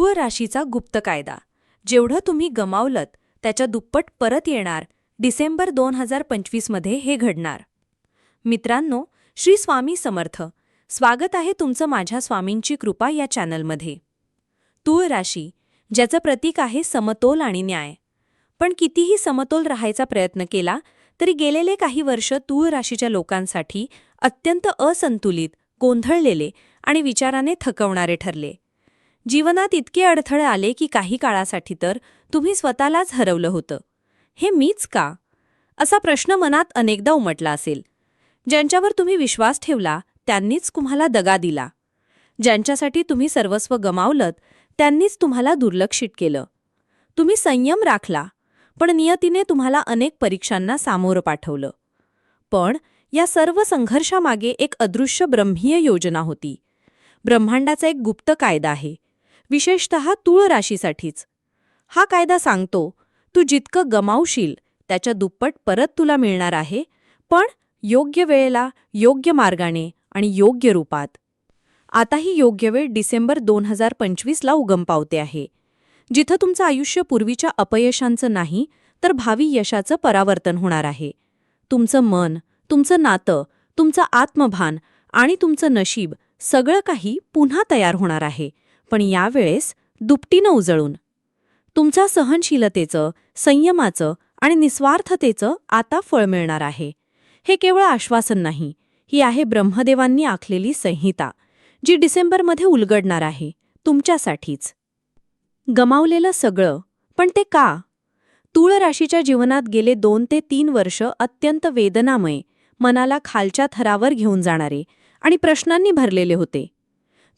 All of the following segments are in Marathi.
तूळ राशीचा गुप्त कायदा. जेवढं तुम्ही गमावलत त्याच्या दुप्पट परत येणार डिसेंबर दोन हजार पंचवीसमध्ये हे घडणार. मित्रांनो श्री स्वामी समर्थ. स्वागत आहे तुमचं माझ्या स्वामींची कृपा या चॅनलमध्ये. तूळ राशी ज्याचं प्रतीक आहे समतोल आणि न्याय. पण कितीही समतोल राहायचा प्रयत्न केला तरी गेलेले काही वर्ष तूळ राशीच्या लोकांसाठी अत्यंत असंतुलित गोंधळलेले आणि विचाराने थकवणारे ठरले. जीवनात इतके अडथळे आले की काही काळासाठी तर तुम्ही स्वतःलाच हरवलं होतं. हे मीच का? असा प्रश्न मनात अनेकदा उमटला असेल. ज्यांच्यावर तुम्ही विश्वास ठेवला त्यांनीच तुम्हाला दगा दिला. ज्यांच्यासाठी तुम्ही सर्वस्व गमावलत त्यांनीच तुम्हाला दुर्लक्षित केलं. तुम्ही संयम राखला पण नियतीने तुम्हाला अनेक परीक्षांना सामोरं पाठवलं. पण या सर्व संघर्षामागे एक अदृश्य ब्रह्मीय योजना होती. ब्रह्मांडाचा एक गुप्त कायदा आहे. विशेषत तुळ राशीसाठीच. हा कायदा सांगतो तू जितकं गमावशील त्याच्या दुप्पट परत तुला मिळणार आहे पण योग्य वेळेला योग्य मार्गाने आणि योग्य रूपात. आता ही योग्य वेळ डिसेंबर दोन हजार पंचवीसला उगम पावते आहे. जिथं तुमचं आयुष्य पूर्वीच्या अपयशांचं नाही तर भावी यशाचं परावर्तन होणार आहे. तुमचं मन तुमचं नातं तुमचं आत्मभान आणि तुमचं नशीब सगळं काही पुन्हा तयार होणार आहे. पण यावेळेस दुपटीनं उजळून. तुमच्या सहनशीलतेचं संयमाचं आणि निस्वार्थतेचं आता फळ मिळणार आहे. हे केवळ आश्वासन नाही ही आहे ब्रह्मदेवांनी आखलेली संहिता जी डिसेंबरमध्ये उलगडणार आहे तुमच्यासाठीच. गमावलेलं सगळं पण ते का? तूळ राशीच्या जीवनात गेले दोन ते तीन वर्ष अत्यंत वेदनामय मनाला खालच्या थरावर घेऊन जाणारे आणि प्रश्नांनी भरलेले होते.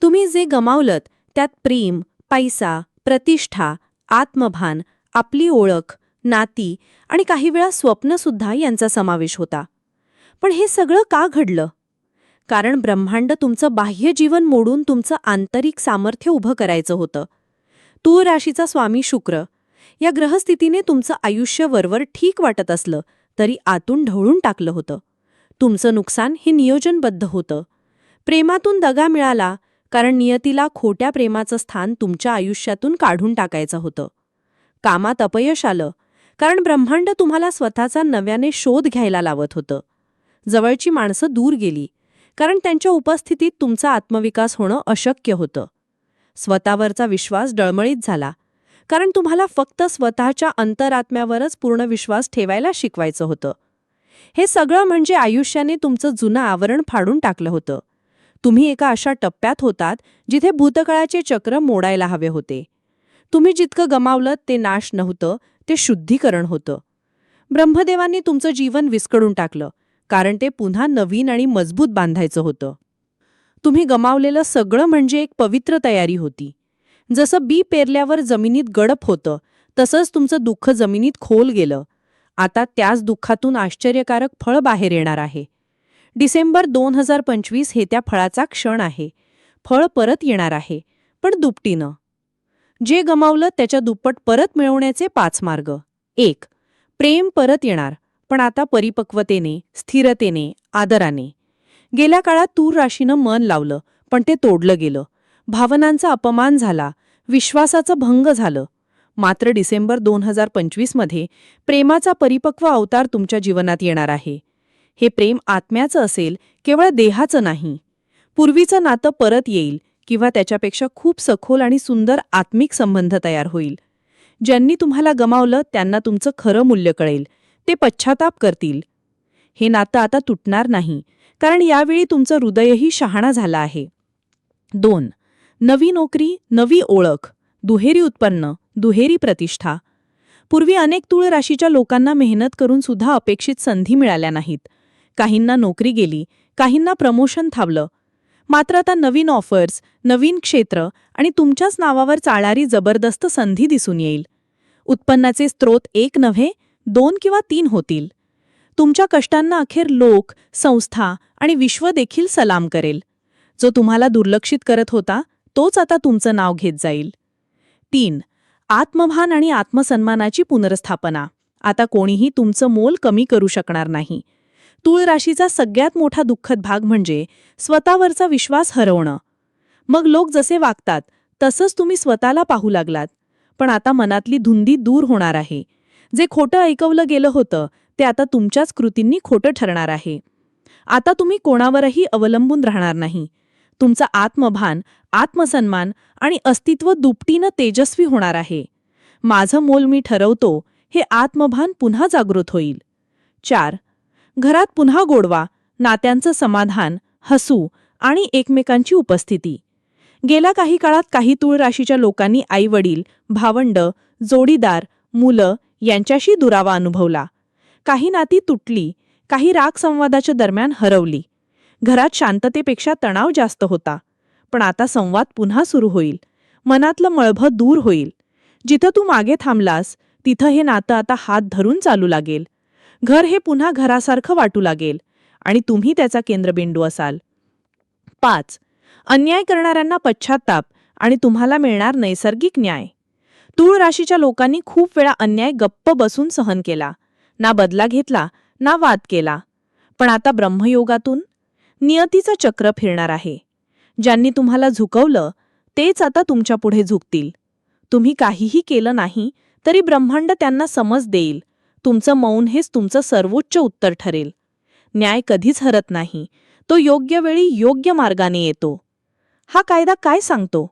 तुम्ही जे गमावलत त्यात प्रेम पैसा प्रतिष्ठा आत्मभान आपली ओळख नाती आणि काही वेळा स्वप्नसुद्धा यांचा समावेश होता. पण हे सगळं का घडलं? कारण ब्रह्मांड तुमचं बाह्य जीवन मोडून तुमचं आंतरिक सामर्थ्य उभं करायचं होतं. तूळ राशीचा स्वामी शुक्र या ग्रहस्थितीने तुमचं आयुष्य वरवर ठीक वाटत असलं तरी आतून ढवळून टाकलं होतं. तुमचं नुकसान हे नियोजनबद्ध होतं. प्रेमातून दगा मिळाला कारण नियतीला खोट्या प्रेमाचं स्थान तुमच्या आयुष्यातून काढून टाकायचं होतं. कामात अपयश आलं कारण ब्रह्मांड तुम्हाला स्वतःचा नव्याने शोध घ्यायला लावत होतं. जवळची माणसं दूर गेली कारण त्यांच्या उपस्थितीत तुमचा आत्मविकास होणं अशक्य होतं. स्वतःवरचा विश्वास डळमळीत झाला कारण तुम्हाला फक्त स्वतःच्या अंतरात्म्यावरच पूर्ण विश्वास ठेवायला शिकवायचं होतं. हे सगळं म्हणजे आयुष्याने तुमचं जुनं आवरण फाडून टाकलं होतं. तुम्ही एका अशा टप्प्यात होतात जिथे भूतकाळाचे चक्र मोडायला हवे होते. तुम्ही जितकं गमावलं ते नाश नव्हतं ते शुद्धीकरण होतं. ब्रह्मदेवांनी तुमचं जीवन विस्कडून टाकलं कारण ते पुन्हा नवीन आणि मजबूत बांधायचं होतं. तुम्ही गमावलेलं सगळं म्हणजे एक पवित्र तयारी होती. जसं बी पेरल्यावर जमिनीत गडप होतं तसंच तुमचं दुःख जमिनीत खोल गेलं. आता त्याच दुःखातून आश्चर्यकारक फळ बाहेर येणार आहे. डिसेंबर दोन हजार पंचवीस हे त्या फळाचा क्षण आहे. फळ परत येणार आहे पण दुपटीनं. जे गमावलं त्याच्या दुप्पट परत मिळवण्याचे पाच मार्ग. एक प्रेम परत येणार पण आता परिपक्वतेने स्थिरतेने आदराने. गेल्या काळात तूर राशीनं मन लावलं पण ते तोडलं गेलं. भावनांचा अपमान झाला विश्वासाचं भंग झालं. मात्र डिसेंबर दोन हजार पंचवीसमध्ये प्रेमाचा परिपक्व अवतार तुमच्या जीवनात येणार आहे. हे प्रेम आत्म्याचं असेल केवळ देहाचं नाही. पूर्वीचं नातं परत येईल किंवा त्याच्यापेक्षा खूप सखोल आणि सुंदर आत्मिक संबंध तयार होईल. ज्यांनी तुम्हाला गमावलं त्यांना तुमचं खरं मूल्य कळेल. ते पश्चाताप करतील. हे नातं आता तुटणार नाही कारण यावेळी तुमचं हृदयही शहाणा झालं आहे. दोन. नवी नोकरी नवी ओळख दुहेरी उत्पन्न दुहेरी प्रतिष्ठा. पूर्वी अनेक तुळ राशीच्या लोकांना मेहनत करून सुद्धा अपेक्षित संधी मिळाल्या नाहीत. काहींना नोकरी गेली काहींना प्रमोशन थांबलं. मात्र आता नवीन ऑफर्स नवीन क्षेत्र आणि तुमच्याच नावावर चालणारी जबरदस्त संधी दिसून येईल. उत्पन्नाचे स्रोत एक नव्हे दोन किंवा तीन होतील. तुमच्या कष्टांना अखेर लोक संस्था आणि विश्व देखील सलाम करेल. जो तुम्हाला दुर्लक्षित करत होता तोच आता तुमचं नाव घेत जाईल. तीन आत्मभान आणि आत्मसन्मानाची पुनर्स्थापना. आता कोणीही तुमचं मोल कमी करू शकणार नाही. तूळ राशीचा सगळ्यात मोठा दुःखद भाग म्हणजे स्वतःवरचा विश्वास हरवणं. मग लोक जसे वागतात तसंच तुम्ही स्वतःला पाहू लागलात. पण आता मनातली धुंदी दूर होणार आहे. जे खोटं ऐकवलं गेलं होतं ते आता तुमच्याच कृतींनी खोटं ठरणार आहे. आता तुम्ही कोणावरही अवलंबून राहणार नाही. तुमचा आत्मभान आत्मसन्मान आणि अस्तित्व दुपटीनं तेजस्वी होणार आहे. माझं मोल मी ठरवतो हे आत्मभान पुन्हा जागृत होईल. चार घरात पुन्हा गोडवा नात्यांचं समाधान हसू आणि एकमेकांची उपस्थिती. गेल्या काही काळात काही तूळ राशीच्या लोकांनी आईवडील भावंड जोडीदार मुलं यांच्याशी दुरावा अनुभवला. काही नाती तुटली काही राग संवादाच्या दरम्यान हरवली. घरात शांततेपेक्षा तणाव जास्त होता. पण आता संवाद पुन्हा सुरू होईल. मनातलं मळभं दूर होईल. जिथं तू मागे थांबलास तिथं हे नातं आता हात धरून चालू लागेल. घर हे पुन्हा घरासारखं वाटू लागेल आणि तुम्ही त्याचा केंद्रबिंदू असाल. पाच. अन्याय करणाऱ्यांना पश्चाताप आणि तुम्हाला मिळणार नैसर्गिक न्याय. तूळ राशीच्या लोकांनी खूप वेळा अन्याय गप्प बसून सहन केला. ना बदला घेतला ना वाद केला. पण आता ब्रह्मयोगातून नियतीचं चक्र फिरणार आहे. ज्यांनी तुम्हाला झुकवलं तेच आता तुमच्यापुढे झुकतील. तुम्ही काहीही केलं नाही तरी ब्रह्मांड त्यांना समज देईल. तुमचं मौन हेच तुमचं सर्वोच्च उत्तर ठरेल. न्याय कधीच हरत नाही. तो योग्य वेळी योग्य मार्गाने येतो. हा कायदा काय सांगतो?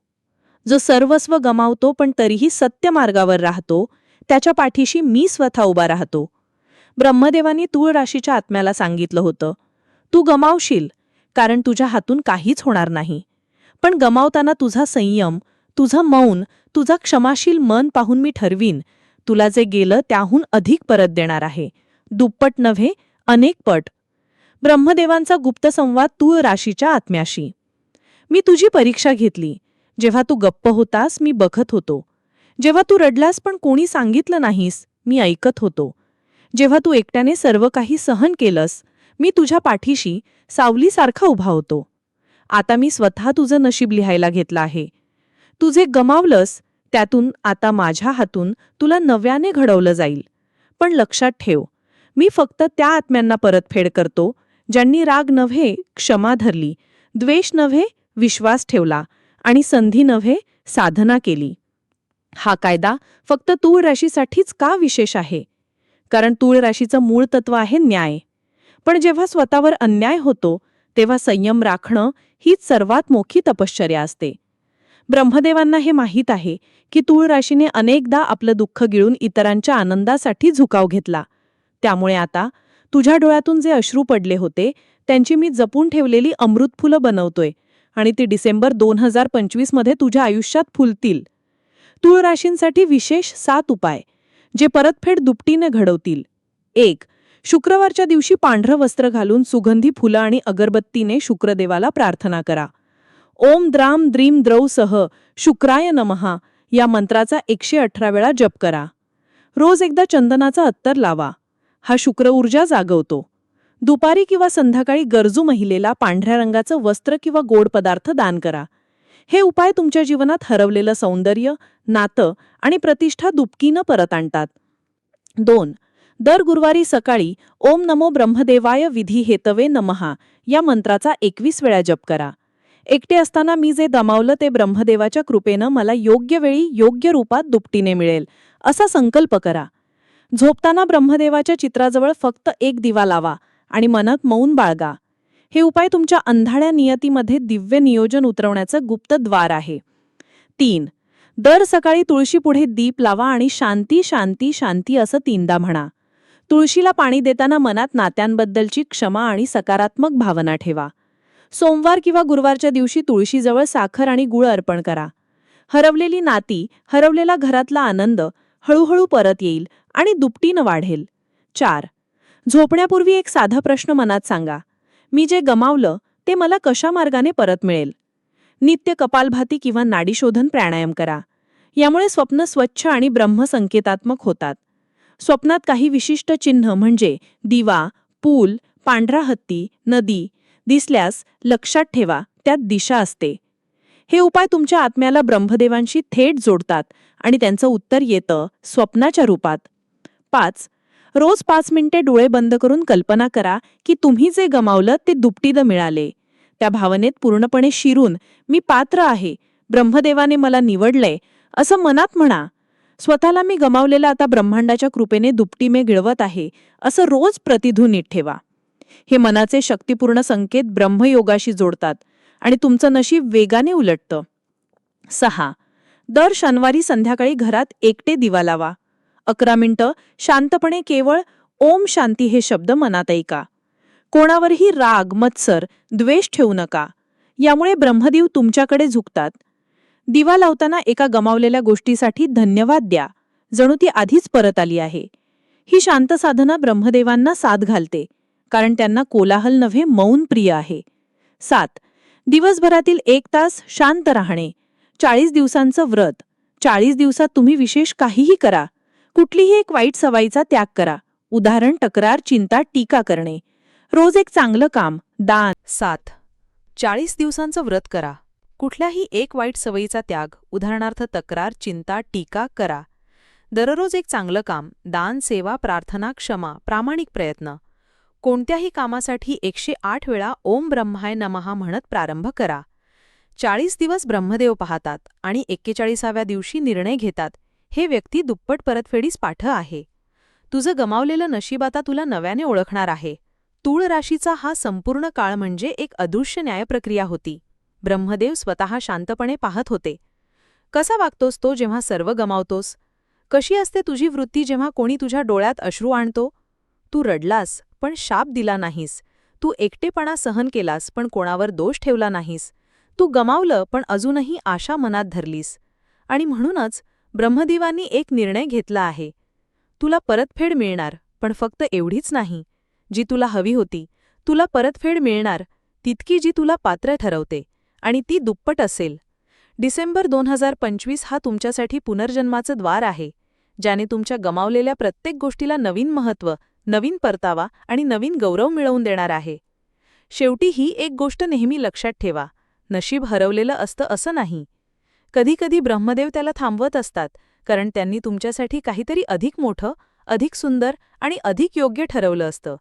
जो सर्वस्व गमावतो पण तरीही सत्य मार्गावर राहतो त्याच्या पाठीशी मी स्वतः उभा राहतो. ब्रह्मदेवानी तूळ राशीच्या आत्म्याला सांगितलं होतं. तू गमावशील कारण तुझ्या हातून काहीच होणार नाही. पण गमावताना तुझा संयम तुझं मौन तुझा क्षमाशील मन पाहून मी ठरवीन तुला जे गेलं त्याहून अधिक परत देणार आहे. दुप्पट नव्हे अनेक पट. ब्रह्मदेवांचा गुप्त संवाद तू राशीच्या आत्म्याशी. मी तुझी परीक्षा घेतली. जेव्हा तू गप्प होतास मी बघत होतो. जेव्हा तू रडलास पण कोणी सांगितलं नाहीस मी ऐकत होतो. जेव्हा तू एकट्याने सर्व काही सहन केलंस मी तुझ्या पाठीशी सावलीसारखा उभा होतो. आता मी स्वतः तुझं नशीब लिहायला घेतलं आहे. तुझे गमावलंस त्यातून आता माझ्या हातून तुला नव्याने घडवलं जाईल. पण लक्षात ठेव मी फक्त त्या आत्म्यांना परतफेड करतो ज्यांनी राग नव्हे क्षमा धरली द्वेष नव्हे विश्वास ठेवला आणि संधी नव्हे साधना केली. हा कायदा फक्त तूळ राशीसाठीच का विशेष आहे? कारण तूळ राशीचं मूळ तत्व आहे न्याय. पण जेव्हा स्वतःवर अन्याय होतो तेव्हा संयम राखणं हीच सर्वात मोठी तपश्चर्या असते. ब्रह्मदेवांना हे माहीत आहे की तूळ राशीने अनेकदा आपलं दुःख गिळून इतरांच्या आनंदासाठी झुकाव घेतला. त्यामुळे आता तुझ्या डोळ्यातून जे अश्रू पडले होते त्यांची मी जपून ठेवलेली अमृतफुलं बनवतोय आणि ती डिसेंबर दोन हजार पंचवीसमध्ये तुझ्या आयुष्यात फुलतील. तूळ राशींसाठी विशेष सात उपाय जे परतफेड दुपटीने घडवतील. एक शुक्रवारच्या दिवशी पांढरं वस्त्र घालून सुगंधी फुलं आणि अगरबत्तीने शुक्रदेवाला प्रार्थना करा. ओम द्राम द्रीम द्रौसह शुक्राय नमहा. या मंत्राचा एकशे अठरा वेळा जप करा. रोज एकदा चंदनाचा अत्तर लावा. हा शुक्र ऊर्जा जागवतो. दुपारी किंवा संध्याकाळी गरजू महिलेला पांढऱ्या रंगाचं वस्त्र किंवा गोड पदार्थ दान करा. हे उपाय तुमच्या जीवनात हरवलेलं सौंदर्य नातं आणि प्रतिष्ठा दुपकीनं परत आणतात. दोन दर गुरुवारी सकाळी ओम नमो ब्रह्मदेवाय विधी हेतवे नमहा. या मंत्राचा एकवीस वेळा जप करा. एकटे असताना मी जे गमावलं ते ब्रह्मदेवाच्या कृपेनं मला योग्य वेळी योग्य रूपात दुपटीने मिळेल असा संकल्प करा. झोपताना ब्रह्मदेवाच्या चित्राजवळ फक्त एक दिवा लावा आणि मनात मौन बाळगा. हे उपाय तुमच्या अंधाड्या नियतीमध्ये दिव्य नियोजन उतरवण्याचं गुप्त द्वार आहे. तीन दर सकाळी तुळशीपुढे दीप लावा आणि शांती शांती शांती असं तीनदा म्हणा. तुळशीला पाणी देताना मनात नात्यांबद्दलची क्षमा आणि सकारात्मक भावना ठेवा. सोमवार किंवा गुरुवारच्या दिवशी तुळशीजवळ साखर आणि गुळ अर्पण करा. हरवलेली नाती हरवलेला घरातला आनंद हळूहळू परत येईल आणि दुपटीनं वाढेल. चार. झोपण्यापूर्वी एक साधा प्रश्न मनात सांगा. मी जे गमावलं ते मला कशा मार्गाने परत मिळेल? नित्य कपालभाती किंवा नाडीशोधन प्राणायाम करा. यामुळे स्वप्न स्वच्छ आणि ब्रह्मसंकेतात्मक होतात. स्वप्नात काही विशिष्ट चिन्ह म्हणजे दिवा पूल पांढरा हत्ती नदी दिसल्यास लक्षात ठेवा त्यात दिशा असते. हे उपाय तुमच्या आत्म्याला ब्रह्मदेवांशी थेट जोडतात आणि त्यांचं उत्तर येतं स्वप्नाच्या रूपात. पाच रोज पाच मिनिटे डोळे बंद करून कल्पना करा की तुम्ही जे गमावलं ते दुपटीनं मिळाले. त्या भावनेत पूर्णपणे शिरून मी पात्र आहे ब्रह्मदेवाने मला निवडलंय असं मनात म्हणा. स्वतःला मी गमावलेलं आता ब्रह्मांडाच्या कृपेने दुपटी मे गिळवत आहे असं रोज प्रतिध्वनीत ठेवा. हे मनाचे शक्तिपूर्ण संकेत ब्रह्मयोगाशी जोडतात आणि तुमचं नशीब वेगाने उलटतं. सहा. दर शनिवारी संध्याकाळी घरात एकटे दिवा लावा. अकरा मिनिटं शांतपणे केवळ ओम शांती हे शब्द मनात ऐका. कोणावरही राग मत्सर द्वेष ठेवू नका. यामुळे ब्रह्मदेव तुमच्याकडे झुकतात. दिवा लावताना एका गमावलेल्या गोष्टीसाठी धन्यवाद द्या. जणू ती आधीच परत आली आहे. ही शांत साधना ब्रह्मदेवांना साथ घालते. कारण त्यांना कोलाहल नव्हे मौन प्रिय आहे. सात दिवसभरातील एक तास शांत राहणे. चाळीस दिवसांचं व्रत. चाळीस दिवसात तुम्ही विशेष काहीही करा. कुठलीही एक वाईट सवयीचा त्याग करा. उदाहरण तक्रार चिंता टीका करणे. रोज एक चांगलं काम दान. सात चाळीस दिवसांचं व्रत करा. कुठल्याही एक वाईट सवयीचा त्याग उदाहरणार्थ तक्रार चिंता टीका करा. दररोज एक चांगलं काम दान सेवा प्रार्थना क्षमा प्रामाणिक प्रयत्न. कोणत्याही कामासाठी एकशे आठ वेळा ओम ब्रह्माय नमहा म्हणत प्रारंभ करा. चाळीस दिवस ब्रह्मदेव पाहतात आणि एक्केचाळीसाव्या दिवशी निर्णय घेतात. हे व्यक्ती दुप्पट परतफेडीस पाठ आहे. तुझं गमावलेलं नशीब आता तुला नव्याने ओळखणार आहे. तूळ राशीचा हा संपूर्ण काळ म्हणजे एक अदृश्य न्यायप्रक्रिया होती. ब्रह्मदेव स्वतः शांतपणे पाहत होते. कसा वागतोस तो जेव्हा सर्व गमावतोस? कशी असते तुझी वृत्ती जेव्हा कोणी तुझ्या डोळ्यात अश्रू आणतो? तू रडलास. पण शाप दिला नाहीस. तू एकटेपणा सहन केलास पण कोणावर दोष ठेवला नाहीस. तू गमावलं पण अजूनही आशा मनात धरलीस. आणि म्हणूनच ब्रह्मदेवांनी एक निर्णय घेतला आहे. तुला परतफेड मिळणार पण फक्त एवढीच नाही जी तुला हवी होती. तुला परतफेड मिळणार तितकी जी तुला पात्र ठरवते आणि ती दुप्पट असेल. डिसेंबर दोन हजार पंचवीस हा तुमच्यासाठी पुनर्जन्माचं द्वार आहे ज्याने तुमच्या गमावलेल्या प्रत्येक गोष्टीला नवीन महत्त्व नवीन परतावा आणि नवीन गौरव मिळवून देणार आहे. शेवटी ही एक गोष्ट नेहमी लक्षात ठेवा नशीब हरवलेलं असतं असं नाही. कधीकधी ब्रह्मदेव त्याला थांबवत असतात कारण त्यांनी तुमच्यासाठी काहीतरी अधिक मोठं अधिक सुंदर आणि अधिक योग्य ठरवलं असतं.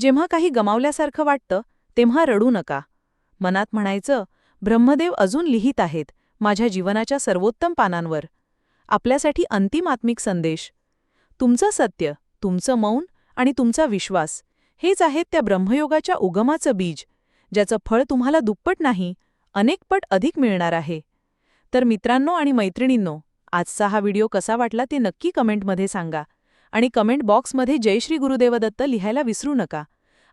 जेव्हा काही गमावल्यासारखं वाटतं तेव्हा रडू नका. मनात म्हणायचं ब्रह्मदेव अजून लिहित आहेत माझ्या जीवनाच्या सर्वोत्तम पानांवर. आपल्यासाठी अंतिम आत्मिक संदेश. तुमचं सत्य तुमचं मौन आणि तुमचा विश्वास. हेच आहेत त्या ब्रह्मयोगाच्या उगमाचं बीज ज्याचं फळ तुम्हाला दुप्पट नाही अनेकपट अधिक मिळणार आहे. तर मित्रांनो आणि मैत्रिणींनो आजचा हा व्हिडिओ कसा वाटला ते नक्की कमेंटमध्ये सांगा आणि कमेंट बॉक्समध्ये जय श्री लिहायला विसरू नका.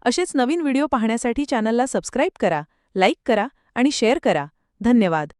असेच नवीन व्हिडिओ पाहण्यासाठी चॅनलला सबस्क्राईब करा लाईक करा आणि शेअर करा. धन्यवाद.